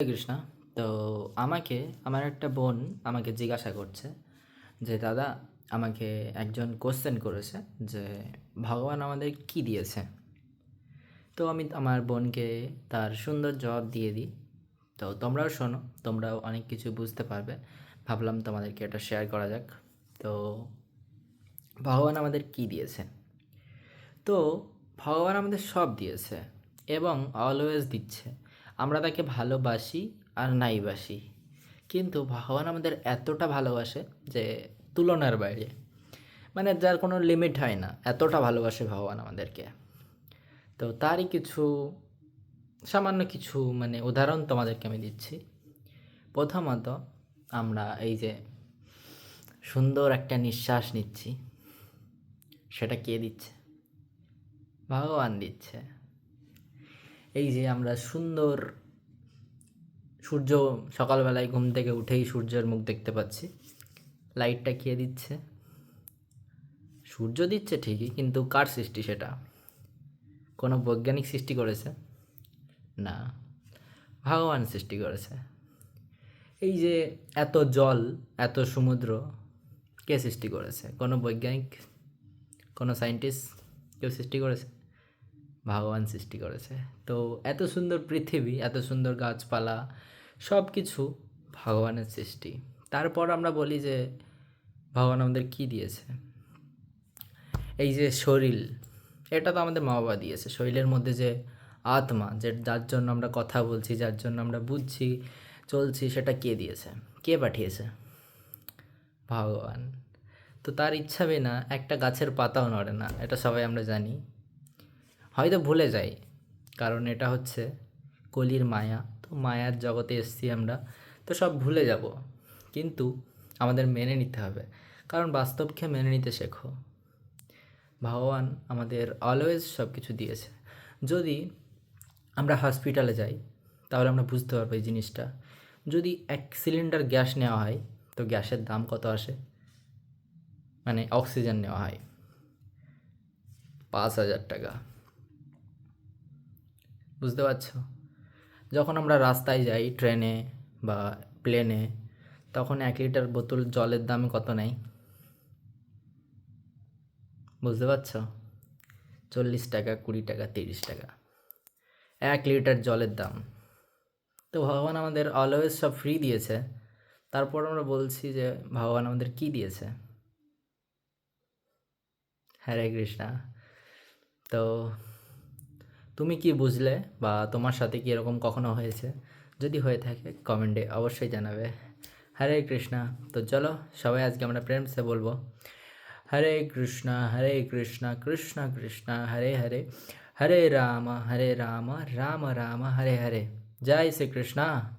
কৃষ্ণা। তো আমাকে, আমার একটা বোন আমাকে জিজ্ঞাসা করছে যে, দাদা, আমাকে একজন কোশ্চেন করেছে যে, ভগবান আমাদের কি দিয়েছে? তো আমি আমার বোনকে তার সুন্দর জবাব দিয়ে দিই। তো তোমরাও শোনো, তোমরাও অনেক কিছু বুঝতে পারবে। ভাবলাম তোমাদেরকে এটা শেয়ার করা যাক। তো ভগবান আমাদের কি দিয়েছে? তো ভগবান আমাদের সব দিয়েছে এবং অলওয়েজ দিচ্ছে। আমরা তাকে ভালোবাসি আর নাই বাসি। কিন্তু ভগবান আমাদের এতটা ভালোবাসে যে তুলনার বাইরে। মানে যার কোনো লিমিট হয় না, এতটা ভালোবাসে ভগবান আমাদেরকে। তো তারই কিছু, সামান্য কিছু মানে উদাহরণ তোমাদেরকে আমি দিচ্ছি। প্রথমত আমরা এই যে সুন্দর একটা নিঃশ্বাস নিচ্ছি। সেটা কে দিচ্ছে? ভগবান দিচ্ছে। এই যে আমরা সুন্দর সূর্য সকালবেলায় ঘুম থেকে উঠেই সূর্যের মুখ দেখতে পাচ্ছি। লাইটটা কে দিচ্ছে? সূর্য দিচ্ছে ঠিকই, কিন্তু কার সৃষ্টি সেটা? কোনো বৈজ্ঞানিক সৃষ্টি করেছে? না, ভগবান সৃষ্টি করেছে। এই যে এত জল, এত সমুদ্র, কে সৃষ্টি করেছে? কোনো বৈজ্ঞানিক, কোনো সায়েন্টিস্ট কেউ সৃষ্টি করেছে? ভগবান সৃষ্টি করেছে। তো এত সুন্দর পৃথিবী, এত সুন্দর গাছপালা সব কিছু ভগবানের সৃষ্টি। তারপর আমরা বলি যে, ভগবান আমাদের কী দিয়েছে? এই যে শরীর, এটা তো আমাদের মা বাবা দিয়েছে। শরীরের মধ্যে যে আত্মা, যে যার জন্য আমরা কথা বলছি, যার জন্য আমরা বুঝছি, চলছি, সেটা কে দিয়েছে? কে পাঠিয়েছে? ভগবান। তো তার ইচ্ছা বিনা একটা গাছের পাতাও নড়ে না, এটা সবাই আমরা জানি। হয়তো ভুলে যাই। কারণ এটা হচ্ছে কলির মায়া। তো মায়ার জগতে এসছি আমরা। তো সব ভুলে যাব। কিন্তু আমাদের মেনে নিতে হবে। কারণ বাস্তবকে মেনে নিতে শেখো। ভগবান আমাদের অলওয়েজ সব কিছু দিয়েছে। যদি আমরা হসপিটালে যাই, তাহলে আমরা বুঝতে পারব এই জিনিসটা। যদি এক সিলিন্ডার গ্যাস নেওয়া হয়, তো গ্যাসের দাম কত আসে? মানে অক্সিজেন নেওয়া হয়। পাঁচ হাজার টাকা। বুঝতে পারছ? যখন আমরা রাস্তায় যাই, ট্রেনে বা প্লেনে, তখন এক লিটার বোতল জলের দাম কত নেয়? বুঝতে পারছ? চল্লিশ টাকা, কুড়ি টাকা, তিরিশ টাকা। এক লিটার জলের দাম। তো ভগবান আমাদের অলওয়েজ সব ফ্রি দিয়েছে। তারপর আমরা বলছি যে, ভগবান আমাদের কি দিয়েছে? হরে কৃষ্ণা। তো তুমি কি বুঝলে বা তোমার সাথে কি এরকম কখনো হয়েছে? যদি হয়ে থাকে, কমেন্টে অবশ্যই জানাবে। হরে কৃষ্ণা। তো চলো, সবাই আজকে আমরা প্রেম সে বলব। হরে কৃষ্ণা হরে কৃষ্ণা, কৃষ্ণ কৃষ্ণ, হরে হরে। হরে রাম হরে রাম রাম রাম, হরে হরে। জয় শ্রী কৃষ্ণা